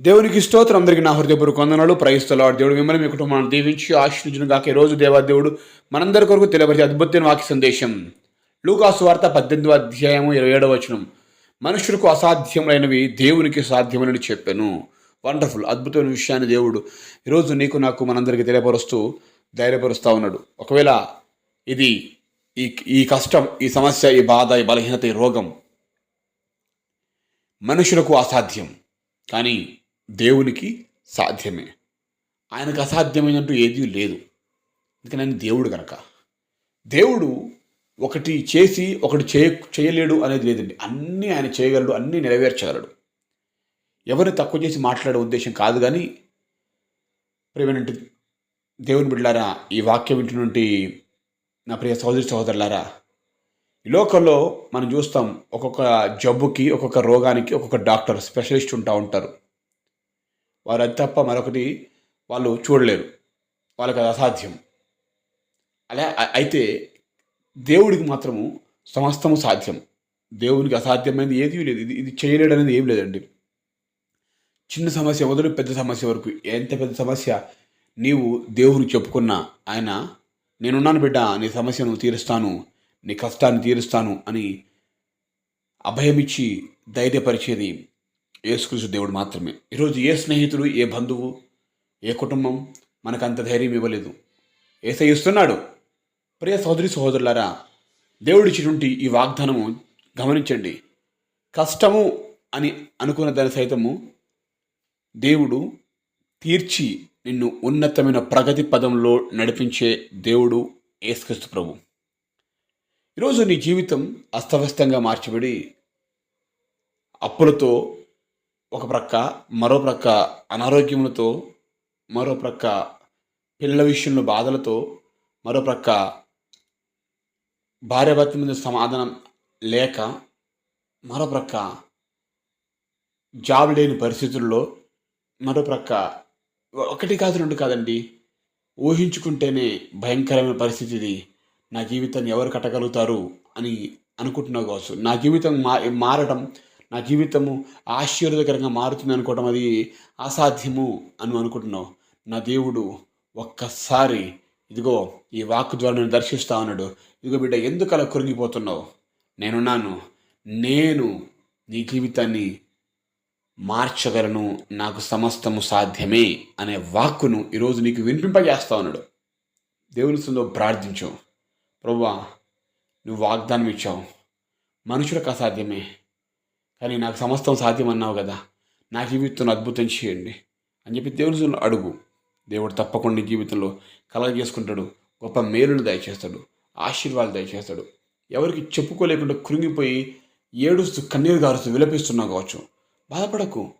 దేవునికి స్తోత్రం. అందరికీ నా హృదయపూర్వక వందనాలు. ప్రయిస్తలాడు దేవుడు మిమ్మల్ని మీ కుటుంబాన్ని దీవించి ఆశీర్వదించిన కాక ఈ రోజు దేవాదేవుడు మనందరి కొరకు తెలియపరిచే అద్భుతమైన వాక్య సందేశం. లూకాసు వార్త పద్దెనిమిదవ అధ్యాయము ఇరవై ఏడవ వచనం. మనుషులకు అసాధ్యములైనవి దేవునికి సాధ్యమని చెప్పాను. వండర్ఫుల్ అద్భుతమైన విషయాన్ని దేవుడు ఈరోజు నీకు నాకు మనందరికీ తెలియపరుస్తూ ధైర్యపరుస్తూ ఉన్నాడు. ఒకవేళ ఇది ఈ ఈ కష్టం ఈ సమస్య ఈ బాధ ఈ బలహీనత ఈ రోగం మనుషులకు అసాధ్యం. కానీ దేవునికి సాధ్యమే. ఆయనకు అసాధ్యమైనట్టు ఏదీ లేదు. అందుకని ఆయన దేవుడు కనుక దేవుడు ఒకటి చేసి ఒకటి చేయ చేయలేడు అనేది లేదండి. అన్నీ ఆయన చేయగలడు అన్నీ నెరవేర్చగలడు. ఎవరిని తక్కువ చేసి మాట్లాడే ఉద్దేశం కాదు కానీ ప్రేమనంటే దేవుని బిడ్డారా ఈ వాక్యం వింటున్నటువంటి నా ప్రియ సహోదరి సహోదరులారా ఈ లోకంలో మనం చూస్తాం ఒక్కొక్క జబ్బుకి ఒక్కొక్క రోగానికి ఒక్కొక్క డాక్టర్ స్పెషలిస్ట్ ఉంటా ఉంటారు. వారు అది తప్ప మరొకటి వాళ్ళు చూడలేరు. వాళ్ళకి అది అసాధ్యం. అలా అయితే దేవుడికి మాత్రము సమస్తము సాధ్యం. దేవునికి అసాధ్యమైనది ఏది లేదు. ఇది ఇది చేయలేడు అనేది ఏం లేదండి. చిన్న సమస్య మొదలు పెద్ద సమస్య వరకు. ఎంత పెద్ద సమస్య? నీవు దేవునికి చెప్పుకున్నా ఆయన నేనున్నాను బిడ్డ నీ సమస్యను తీరుస్తాను నీ కష్టాన్ని తీరుస్తాను అని అభయమిచ్చి ధైర్యపరిచేది యేసుక్రీస్తు దేవుడు మాత్రమే. ఈరోజు ఏ స్నేహితుడు ఏ బంధువు ఏ కుటుంబం మనకు అంత ధైర్యం ఇవ్వలేదు. ఏసై ఇస్తున్నాడు ప్రియ సహోదరి సహోదరులారా దేవుడిచ్చినటువంటి ఈ వాగ్దానము గమనించండి. కష్టము అని అనుకున్న దాని సైతము దేవుడు తీర్చి నిన్ను ఉన్నతమైన ప్రగతి పదంలో నడిపించే దేవుడు ఏసుక్రీస్తు ప్రభు. ఈరోజు నీ జీవితం అస్తవ్యస్తంగా మార్చిబడి అప్పులతో ఒక ప్రక్క మరో ప్రక్క అనారోగ్యములతో మరో ప్రక్క పిల్లల విషయంలో బాధలతో మరో ప్రక్క భార్యాభర్త మీద సమాధానం లేక మరో ప్రక్క జాబ్ లేని పరిస్థితుల్లో మరో ప్రక్క ఒకటి కాదు రెండు కాదండి ఊహించుకుంటేనే భయంకరమైన పరిస్థితి ఇది. నా జీవితాన్ని ఎవరు కట్టగలుగుతారు అని అనుకుంటున్నావు కావచ్చు. నా జీవితం మా మారడం నా జీవితము ఆశ్చర్యకరంగా మారుతుంది అనుకోవడం అది అసాధ్యము అని అనుకుంటున్నావు. నా దేవుడు ఒక్కసారి ఇదిగో ఈ వాక్ ద్వారా నేను దర్శిస్తా ఉన్నాడు. ఇదిగో బిడ్డ ఎందుకు అలా కురిగిపోతున్నావు? నేనున్నాను. నేను నీ జీవితాన్ని మార్చగలను. నాకు సమస్తము సాధ్యమే అనే వాక్కును ఈరోజు నీకు వినిపింపజేస్తా ఉన్నాడు. దేవుని సందో ప్రార్థించు. ప్రభువా నువ్వు వాగ్దానం ఇచ్చావు మనుషులకు అసాధ్యమే. కానీ నాకు సమస్తం సాధ్యం అన్నావు కదా. నా జీవితంలో అద్భుతం చేయండి. అని చెప్పి దేవుడు అడుగు. దేవుడు తప్పకుండా నీ జీవితంలో కలగ చేసుకుంటాడు. గొప్ప మేలును దయచేస్తాడు. ఆశీర్వాదాలు దయచేస్తాడు. ఎవరికి చెప్పుకోలేకుండా కృంగిపోయి ఏడుస్తూ కన్నీరు గారుస్తూ విలపిస్తున్నావు కావచ్చు. బాధపడకు.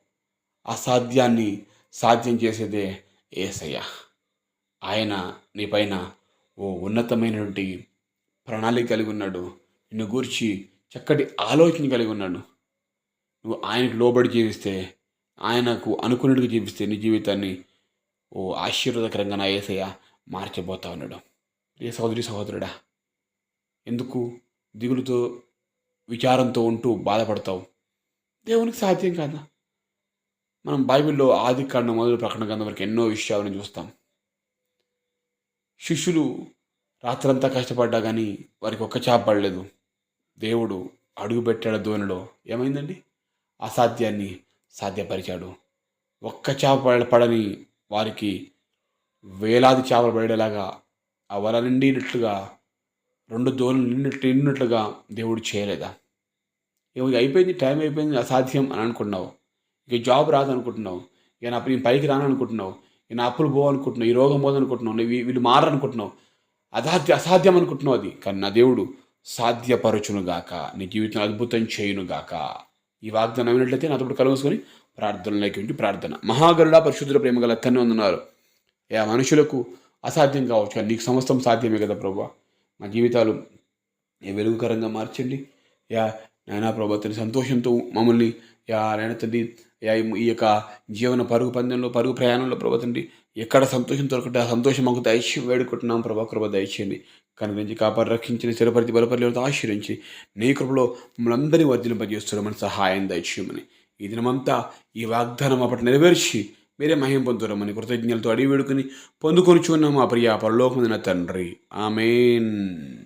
అసాధ్యాన్ని సాధ్యం చేసేదే ఏసయ్య. ఆయన నీ పైన ఓ ఉన్నతమైనటువంటి ప్రణాళిక కలిగి ఉన్నాడు. నిన్ను గూర్చి చక్కటి ఆలోచన కలిగి ఉన్నాడు. నువ్వు ఆయనకు లోబడి జీవిస్తే ఆయనకు అనుకున్నట్టుగా జీవిస్తే నీ జీవితాన్ని ఓ ఆశీర్వాదకరంగా నా ఏసయ్య మార్చబోతా ఉన్నాడు. ప్రియ సహోదరి సహోదరుడా ఎందుకు దిగులుతో విచారంతో ఉంటూ బాధపడతావు? దేవునికి సాధ్యం కాదా? మనం బైబిల్లో ఆది కాండం మొదలు ప్రకటన గ్రంథం వరకు ఎన్నో విషయాలను చూస్తాం. శిష్యులు రాత్రంతా కష్టపడ్డా కానీ వారికి ఒక్క చేప పడలేదు. దేవుడు అడుగు పెట్టాడు దోనిలో ఏమైందండి? అసాధ్యాన్ని సాధ్యపరిచాడు. ఒక్క చేప పడ పడని వారికి వేలాది చేపలు పడేలాగా ఆ వల నిండినట్లుగా రెండు దోలు నిండినట్లు నిండినట్లుగా దేవుడు చేయలేదా? ఏమో ఇక అయిపోయింది టైం అయిపోయింది అసాధ్యం అని అనుకుంటున్నావు. ఇక జాబ్ రాదు అనుకుంటున్నావు. ఇక నా నేను పైకి రాను అనుకుంటున్నావు. ఇక నా అప్పులు పోవాలనుకుంటున్నావు ఈ రోగం పోదనుకుంటున్నావు నువ్వు వీళ్ళు మారనుకుంటున్నావు అసాధ్య అసాధ్యం అనుకుంటున్నావు అది. కానీ నా దేవుడు సాధ్యపరచునుగాక నీ జీవితం అద్భుతం చేయును గాక ఈ వాగ్దానం అయినట్లయితే నాతో ఇప్పుడు కలుసుకొని ప్రార్థనలోకి ఉండి ప్రార్థన. మహాగరుడ పరిశుద్ధుల ప్రేమ గల తన్నే ఉన్నారు యా మనుషులకు అసాధ్యం కావచ్చు కానీ నీకు సమస్తం సాధ్యమే కదా ప్రభా. మా జీవితాలు ఏ వెలుగుకరంగా మార్చండి. యా నాయనా ప్రభా తండ్రి సంతోషంతో మమ్మల్ని యా నాయన తండ్రి యా ఈ- ఈ యొక్క జీవన పరుగు పందెంలో పరుగు ప్రయాణంలో ప్రభా తండ్రి ఎక్కడ సంతోషం దొరకటే ఆ సంతోషం మాకు దయచి వేడుకుంటున్నాం ప్రభా కృప దయచేయండి. కనుగరించి కాపాడు రక్షించిన స్థిరపరిచి బలపరిచి ఆశ్రయించి నీ కృపలో మమ్మల్ని అందరినీ సహాయం దయచేయమని. ఈ దినమంతా ఈ వాగ్దానం అప్పటి నెరవేర్చి మీరే మహిం పొందురమని కృతజ్ఞతలతో అడిగి వేడుకుని పొందుకొని చూన్నాము ఆ ప్రియ పరలోకమైన తండ్రి. ఆమెన్.